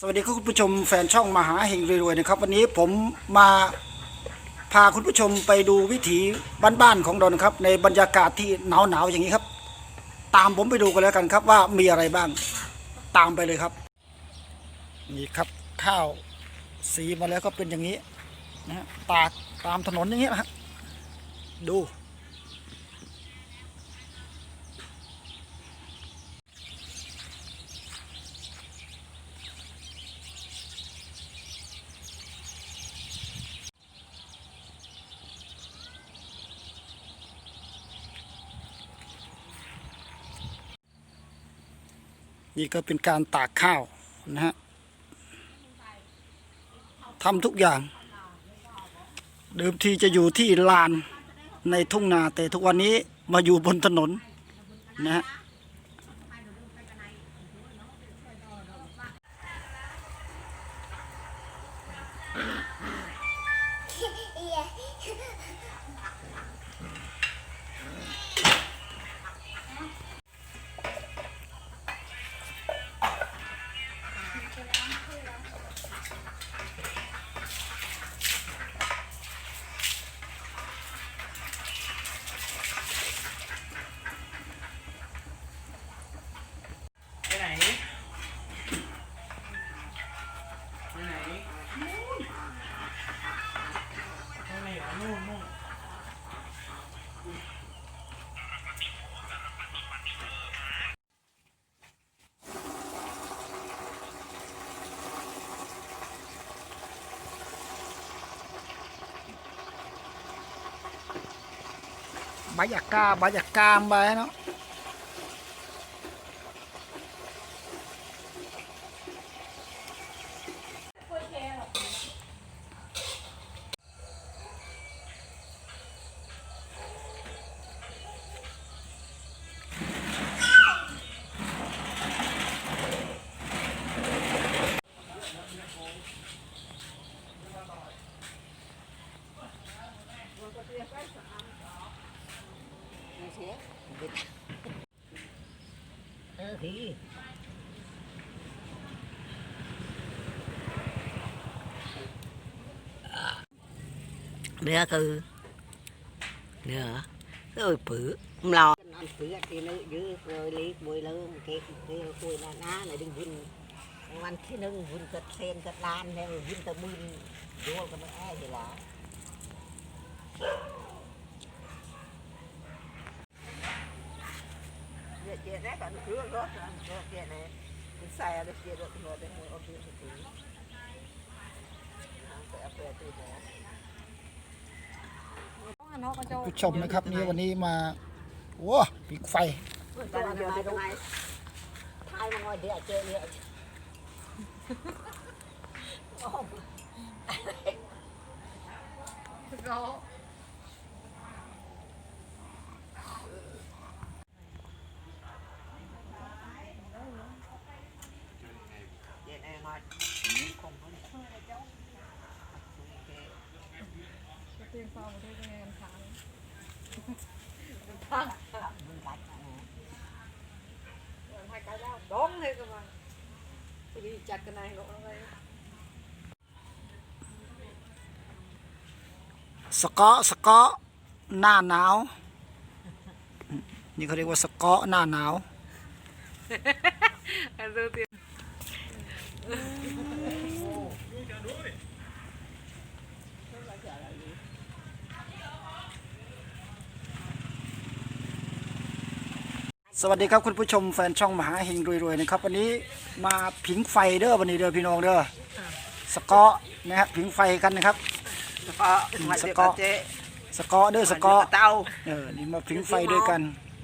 สวัสดีครับคุณผู้ชมแฟนช่องมหาเฮงรวยๆนะครับ วันนี้ผมมาพาคุณผู้ชมไปดูวิถีบ้านๆของดอนครับ ในบรรยากาศที่หนาวๆอย่างนี้ครับ ตามผมไปดูกันแล้วกันครับว่ามีอะไรบ้าง ตามไปเลยครับ นี่ครับข้าวสีมาแล้วก็เป็นอย่างนี้นะฮะตากตามถนนอย่างนี้นะฮะดู นี่ก็เป็นการตากข้าวนะฮะทำทุกอย่าง เดิมทีจะอยู่ที่ลานในทุ่งนาแต่ทุกวันนี้มาอยู่บนถนนนะฮะไบายากาบายากามไปเนาะ เนื้อคือเนื้อเอ้ยปื้อมเรา ăn phứ thì nữ dữ rồi lý bùi lương cái cái cùi là ná เกียร์นะกันคือรถเกียร์นะมันใส่อะไรเกียร์รถรถได้หมดโอเคสุดที่ผู้ชมนะครับนี่วันนี้มาว้าปิกไฟร้ đón thế cơ mà tôi đi chặt cái này nó đây สเกาะสเกาะหน้าหนาวนี่เขาเรียกว่า สเกาะหน้าหนาว em đưa tiền สวัสดีครับคุณผู้ชมแฟนช่องมหาเฮงรวยๆนะครับวันนี้มาผิงไฟเด้อวันนี้เด้อพี่น้องเด้อสเกาะนะฮะผิงไฟกันนะครับ Mà Sẽ sẽ có. có chế สเกาะเด้อสเกาะ tao เออนี่มาผิงไฟด้วยกัน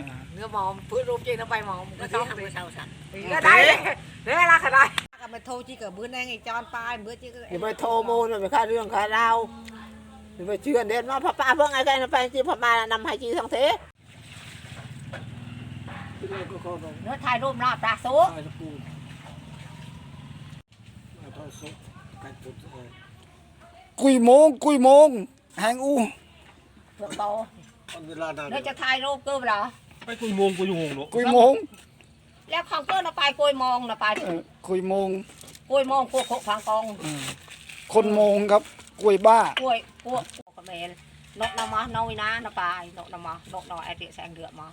อ่า nữa mồm bữa rút chơi nó bay mồm nó Nó không không thì có sao sạch cái đây để là cái đây cái mà thôi chỉ cả bữa nay ngày cho ăn pai bữa chứ thì phải thô môn rồi phải khai riêng khai đau thì phải truyền đến nó papa vâng ai cái nó phải chi papa là năm hai chi thằng thế nó thay rôm ra ta số กุ ยโมง กุยโมง แหงอู được to เวลานาน nó cho thay rôm cơ vào đó ไปคุยโมงคุยโมงเนาะกุยโมงแล้วของ cơ nó phải côi mòn nó phải เออกุยโมงกล้วยมองกล้วยโคกพังกองอืมคนโมงครับกล้วยบ้ากล้วยกล้วยกล้วยกระเมนนกนำมานอยนะนปายนกนำมานกนอไอเดียแสงเดือดมา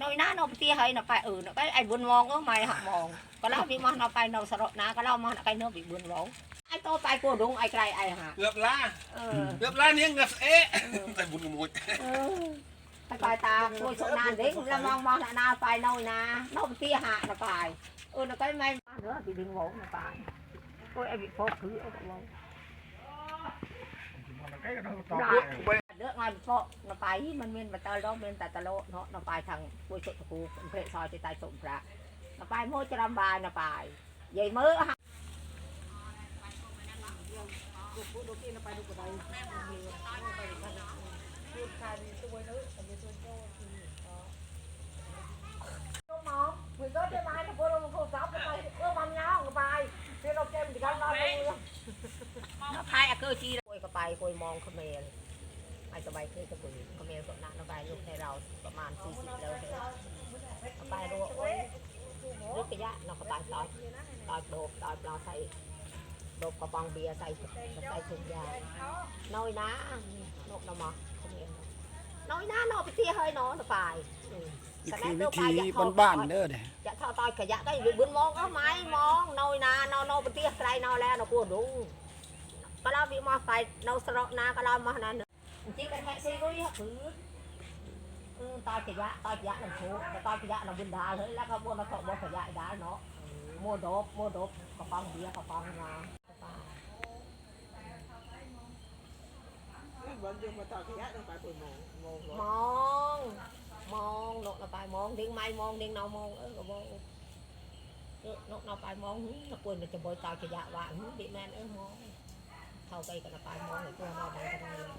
นอยนะนไปเตี้ยให้นไปเออนไปไอ้บุญมองก็ไม่หักมอง ก็เล่าพี่มานไปนสระนะก็เล่ามาไอ้เนื้อบีบุญมองไอ้โตไปกลัวดงไอ้ไกลไอ้ห่าเกือบล้าเออเกือบล้าเนี้ยเงือบเอ๊ะแต่บุญหมดเออไปตามกล้วยชนานเด็กแล้วมองมองนาไปนอยนะนไปเตี้ยหานไปเออนไปไม่มาเนื้อบีดึงมองนไปกล้วยไอ้บีโฟคือเอามองเลือกง พันเพาะนาไปมันเมียนมาตาล้อเมียนตาตะโลเนาะนาไปทางกุยสุตะคูเพลซอยติตายสมพระนาไปโมจรำบายนาไปใหญ่มื่อฮะคุยก็จะมาถ้าพวกเราโทรศัพท์ไปเพื่อมันเงาไปพื่เราเกมดีกันเราเลยมาพายอะเกอร์จีเลยก็ไปคุยมองเขมร ไอ้กระบายเคยกระปุยเขมรกับนางวใบลูกให้เราประมาณ 40แล้วระบายรัวโอ้ยลูกระยะเรากระบายต่อยต่อยโดบต่อยปลาใส่โดบกระปองเบียร์ใส่ใส่ถุงยาน้อยนะนกนมอเขมรน้อยนะนกไปเที่ยเฮ้ยน้องระบายอีกคือวิธีบ้านๆเด้อเนี่ยจะเท่าต่อยขยะได้บุญมองก็ไม่มองน้อยนะนอนไปเที่ยวไกลนอนแล้วนกลัวดุงก็เราวิมาไฟเราสระนาก็เรามานั้นาะโมดบโมดบกระปังเบียร์กระปังงา vẫn dùng mà tao cái giá nó phải bùi mồ mồ มองมองนกเราไปมองเด้งไม้มองเด้งเนามองเออก็บอกนกเราไปมองนกปืนมันจะบอยตายขยะว่าดิแมนเออมอง เข้าไปกันไปมองเลยตัวเราได้กันเลย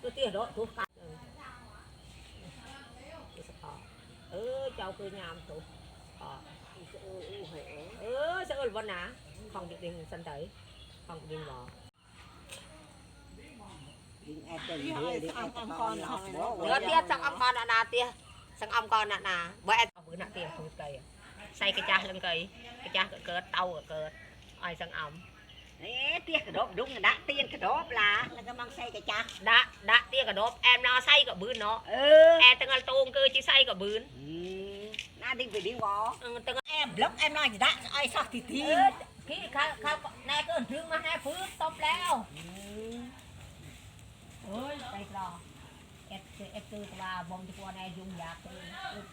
ตัวเตี้ยรถทุกกันเออเออเจ้าคือยามตุเออ sẽ ơi วัน nào không được đình sân tới không được đình bỏ Đi hỏi ăn ăn con là hỏi nó เนื้อเตี้ยสังอมกรนาเตี้ยสังอม กรนานาบ่แอเอามือนาเตี้ยถูกไก่ใส่กระจาลังไก่กระจาเกิดเตาเกิดไอ้สังอม Nè, tiếc cái đốp đúng rồi đã tiên cái đốp là là cái mang xe cái cha ดะดะเตี้ยกระดบแอมนาใส่กับบืนเนาะ ừ แอมตังกตูงคือจีใส่กับบืน na đi về đi bò เออตัง em lúc em nói gì đã ai sao thì เอ thi อพี่เขาเขาแน่ก็ถึงมาแน่ฟื้นตบแล้วเอ้ยไปรอเอ็ดเอ็ดคือว่าบอมที่กัวแน่ยุ่งยากเลยอึด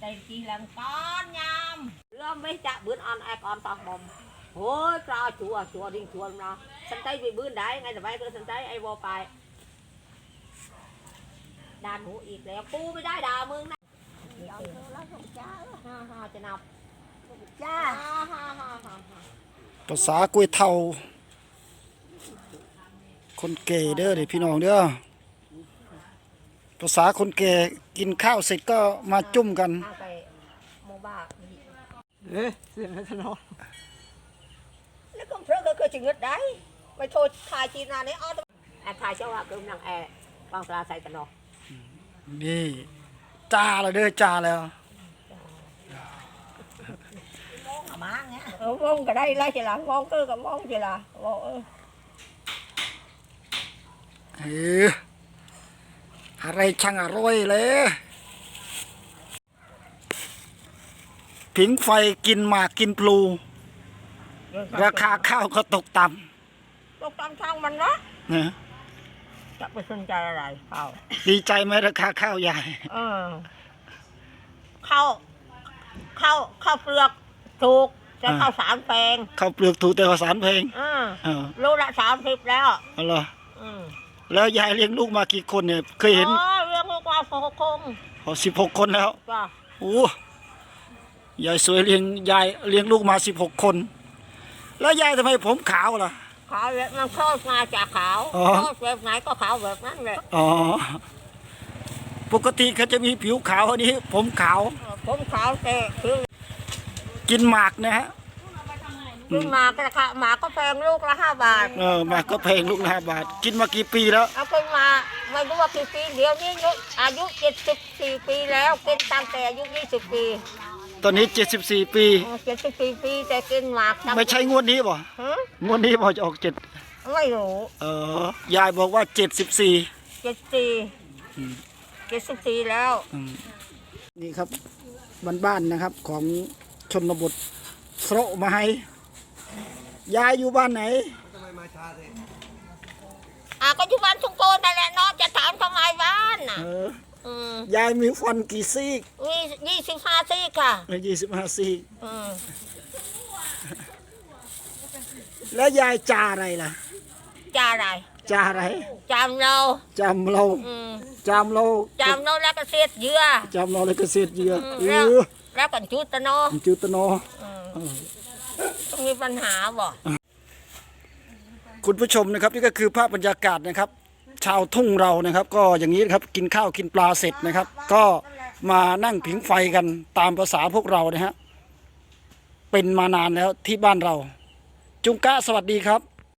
ทุนว้า đây đây chỉ lần con nhầm đưa mấy chạ bướn on ai con tao bom ôi cho chùa chùa đi chùa nó sân tay bị bướn đấy ngay là bay cơ sân tay ai vô phải đàn hũ ít lẹ cu mới ได้ด่ามึงนะฮ่าฮ่าจะนับ cha ฮ่าฮ่าฮ่าฮ่าภาษากล้วยเทาคนเก่เด้อเดี๋ยวพี่น้องเด้อ ภาษาคนแก่กินข้าวเสร็จก็มาจุ่มกันเอาไปโมบ้า ê xin nó nó แล้วก็เพื่อก็คือจิงเงิดได้ไปโทษทายจีนาเนี่ยอ้อแอร์ทายเจ้าว่าคือนังแอร์บางปลาใส่กันเนาะนี่จ้าแล้วเด้อจ้าแล้ว mà má nghe เออมองก็ได้ไรจะล่ะมองก็กับมองจะล่ะบอกเออเอ ออะไรช่างอร่อยเลยผิงไฟกินหมากกินปลู ราคาข้าวก็ตกต่ตกตามช่างมันเนาะำนะจะไปสนใจอะไรเขาดีใจไหมราคาข้าวใหญ่เออข้าวข้าวข้าวเปลือกถูกแต่อ่าข้าวสารแพงข้าวเปลือกถูกแต่ข้าวสารเพลงอืมเออโลละสามสิบแล้ว เอาเหรออืม แล้วยายเลี้ยงลูกมากี่คนเนี่ย เคยเห็นอ๋อเรื่องลูกว่าโฟคงสิบหกคนแล้วจ้ะโอ้ยายสวยเลี้ยงยายเลี้ยงลูกมาสิบหกคน แล้วยายทำไมผมขาวล่ะ ขาวแบบมันโคตรมาจากขาวอ๋อโคตรแบบไหนก็ขาวแบบนั้นเลยอ๋อ ปกติเขาจะมีผิวขาวอันนี้ ผมขาวเออผมขาวแต่คือกินหมากนะฮะ คือหมากราคาหมาก็แพงลูกละห้าบาท เออหมากก็แพงลูกละห้าบาท กินมากี่ปีแล้ว เอาขึ้นมาไม่รู้ว่ากี่ปีเดี๋ยวนี้อายุเจ็ดสิบสี่ปีแล้วกินตั้งแต่อายุยี่สิบปีตอนนี้ 74 ปี เจ็ดสิบสี่ปีแต่กินหมากไม่ใช่งวดนี้บ่ฮะงวดนี้บ่จะออกเจ็ดไม่รู้เออยายบอกว่า 74เจ็ดสี่เจ็ดสิบสี่แล้ว อืมนี่ครับบ้านๆนะครับของชนบทโสระมาให้ ยายอยู่บ้านไหนอะก็อยู่บ้านทุงโกนนั่นแหละเนาะจะถามทำไมบ้านน่ะเอออืมยายมีฟันกี่ซี่ยี่ยี่สิบห้าซี่ค่ะ ยี่สิบห้าซี่อืมแล้วยายจาอะไรล่ะ จาอะไรจาอะไร จำเราจำเรา อืมจำเรา จำเราแล้วก็เสียดเยื่อ จำเราเลยก็เสียดเหยื่ออืมเอแล้ว อแล้วก็จุดตะเนาะจุตโนต้อง มีปัญหาบ่คุณผู้ชมนะครับนี่ก็คือภาพบรรยากาศนะครับ ชาวทุ่งเรานะครับ ก็อย่างนี้นะครับกินข้าวกินปลาเสร็จนะครับ ก็มานั่งผิงไฟกันตามภาษาพวกเรานะฮะเป็นมานานแล้วที่บ้านเรา จุงกะสวัสดีครับ